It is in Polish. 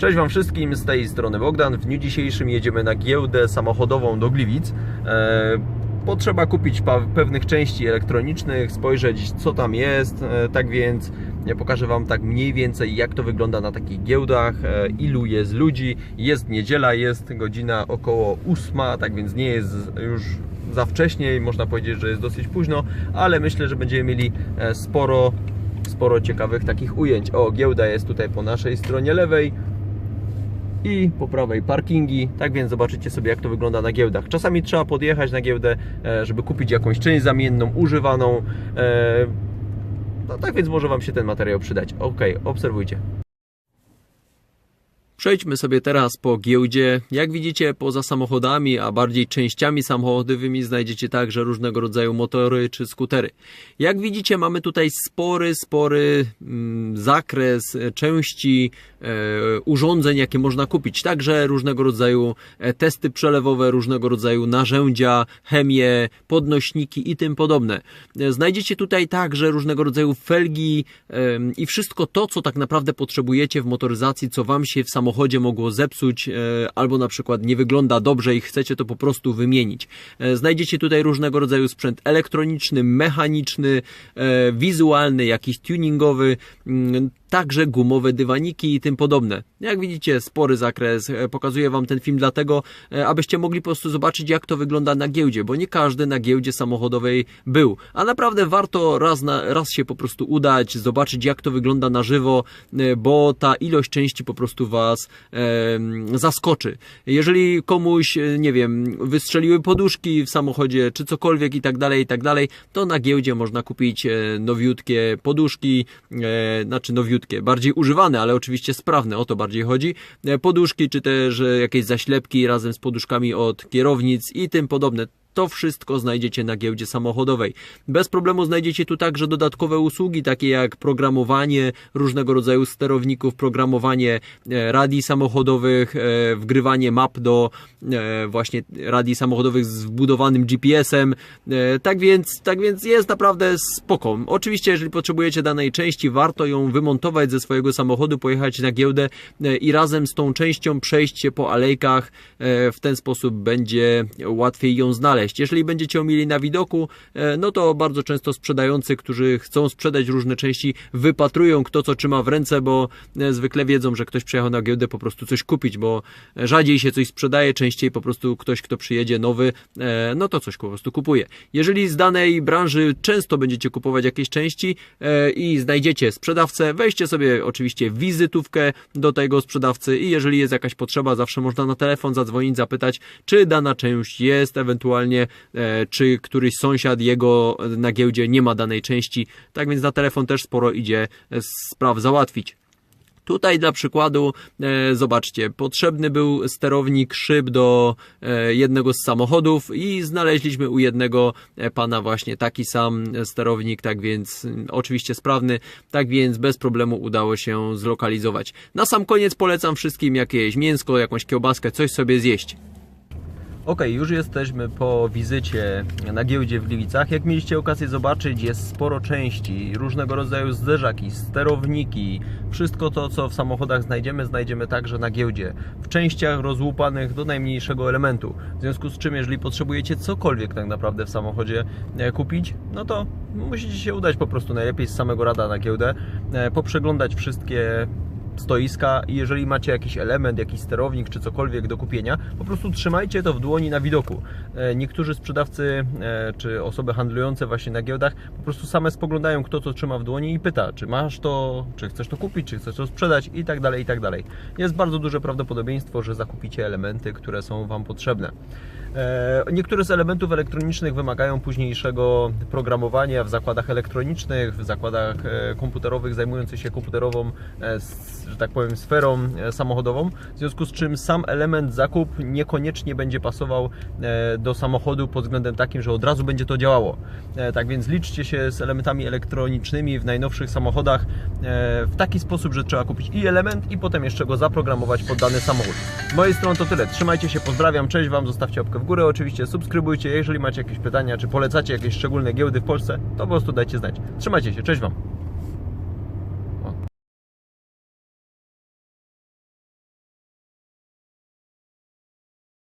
Cześć Wam wszystkim, z tej strony Bogdan. W dniu dzisiejszym jedziemy na giełdę samochodową do Gliwic. E, potrzeba kupić pewnych części elektronicznych, spojrzeć co tam jest. E, tak więc ja pokażę Wam tak mniej więcej jak to wygląda na takich giełdach, e, ilu jest ludzi. Jest niedziela, jest godzina około 8, tak więc nie jest już za wcześnie, można powiedzieć, że jest dosyć późno, ale myślę, że będziemy mieli sporo sporo ciekawych takich ujęć. O, giełda jest tutaj po naszej stronie lewej i po prawej parkingi. Tak więc zobaczycie sobie, jak to wygląda na giełdach. Czasami trzeba podjechać na giełdę, e, żeby kupić jakąś część zamienną, używaną. E, No tak więc może Wam się ten materiał przydać. Ok, obserwujcie. Przejdźmy sobie teraz po giełdzie. Jak widzicie, poza samochodami, a bardziej częściami samochodowymi znajdziecie także różnego rodzaju motory czy skutery. Jak widzicie, mamy tutaj spory, spory mm, zakres e, części, e, urządzeń, jakie można kupić. Także różnego rodzaju e, testy przelewowe, różnego rodzaju narzędzia, chemię, podnośniki i tym podobne. E, Znajdziecie tutaj także różnego rodzaju felgi em, i wszystko to, co tak naprawdę potrzebujecie w motoryzacji, co Wam się w samochodzie mogło zepsuć, e, albo na przykład nie wygląda dobrze i chcecie to po prostu wymienić. E, Znajdziecie tutaj różnego rodzaju sprzęt elektroniczny, mechaniczny, e, wizualny, jakiś tuningowy, mm, także gumowe dywaniki i tym podobne. Jak widzicie, spory zakres. E, Pokazuję Wam ten film dlatego, e, abyście mogli po prostu zobaczyć, jak to wygląda na giełdzie, bo nie każdy na giełdzie samochodowej był. A naprawdę warto raz, na, raz się po prostu udać, zobaczyć, jak to wygląda na żywo, e, bo ta ilość części po prostu Was em, zaskoczy. Jeżeli komuś, e, nie wiem, wystrzeliły poduszki w samochodzie, czy cokolwiek i tak dalej, i tak dalej, to na giełdzie można kupić e, nowiutkie poduszki, e, znaczy nowiutkie, bardziej używane, ale oczywiście sprawne, o to bardziej chodzi. E, Poduszki, czy też e, jakieś zaślepki razem z poduszkami od kierownic i tym podobne. To wszystko znajdziecie na giełdzie samochodowej. Bez problemu znajdziecie tu także dodatkowe usługi, takie jak programowanie różnego rodzaju sterowników, programowanie e, radii samochodowych, e, wgrywanie map do e, właśnie radii samochodowych z wbudowanym GPS-em. Tak więc, tak więc jest naprawdę spoko. Oczywiście, jeżeli potrzebujecie danej części, warto ją wymontować ze swojego samochodu, pojechać na giełdę i razem z tą częścią przejść się po alejkach. W ten sposób będzie łatwiej ją znaleźć. Jeżeli będziecie ją mieli na widoku, e, no to bardzo często sprzedający, którzy chcą sprzedać różne części, wypatrują kto co trzyma w ręce, bo e, zwykle wiedzą, że ktoś przyjechał na giełdę po prostu coś kupić, bo rzadziej się coś sprzedaje, częściej po prostu ktoś, kto przyjedzie nowy, e, no to coś po prostu kupuje. Jeżeli z danej branży często będziecie kupować jakieś części e, i znajdziecie sprzedawcę, weźcie sobie oczywiście wizytówkę do tego sprzedawcy i jeżeli jest jakaś potrzeba, zawsze można na telefon zadzwonić, zapytać, czy dana część jest, ewentualnie e, czy któryś sąsiad jego na giełdzie nie ma danej części. Tak więc na telefon też sporo idzie e, spraw załatwić. Tutaj dla przykładu, e, zobaczcie, potrzebny był sterownik szyb do e, jednego z samochodów i znaleźliśmy u jednego e, pana właśnie taki sam sterownik, tak więc mm, oczywiście sprawny, tak więc bez problemu udało się zlokalizować. Na sam koniec polecam wszystkim jakieś mięsko, jakąś kiełbaskę, coś sobie zjeść. Ok, już jesteśmy po wizycie na giełdzie w Gliwicach. Jak mieliście okazję zobaczyć, jest sporo części, różnego rodzaju zderzaki, sterowniki. Wszystko to, co w samochodach znajdziemy, znajdziemy także na giełdzie. W częściach rozłupanych do najmniejszego elementu. W związku z czym, jeżeli potrzebujecie cokolwiek tak naprawdę w samochodzie e, kupić, no to musicie się udać po prostu najlepiej z samego rada na giełdę, e, poprzeglądać wszystkie stoiska i jeżeli macie jakiś element, jakiś sterownik czy cokolwiek do kupienia, po prostu trzymajcie to w dłoni na widoku. E, Niektórzy sprzedawcy e, czy osoby handlujące właśnie na giełdach po prostu same spoglądają kto co trzyma w dłoni i pyta, czy masz to, czy chcesz to kupić, czy chcesz to sprzedać i tak dalej, i tak dalej. Jest bardzo duże prawdopodobieństwo, że zakupicie elementy, które są Wam potrzebne. E, Niektóre z elementów elektronicznych wymagają późniejszego programowania w zakładach elektronicznych, w zakładach komputerowych zajmujących się komputerową, że tak powiem, sferą e, samochodową. W związku z czym sam element zakup niekoniecznie będzie pasował e, do samochodu pod względem takim, że od razu będzie to działało. E, Tak więc liczcie się z elementami elektronicznymi w najnowszych samochodach w taki sposób, że trzeba kupić i element i potem jeszcze go zaprogramować pod dany samochód. Z mojej strony to tyle. Trzymajcie się, pozdrawiam, cześć Wam, zostawcie łapkę w górę oczywiście, subskrybujcie, jeżeli macie jakieś pytania, czy polecacie jakieś szczególne giełdy w Polsce, to po prostu dajcie znać. Trzymajcie się, cześć Wam.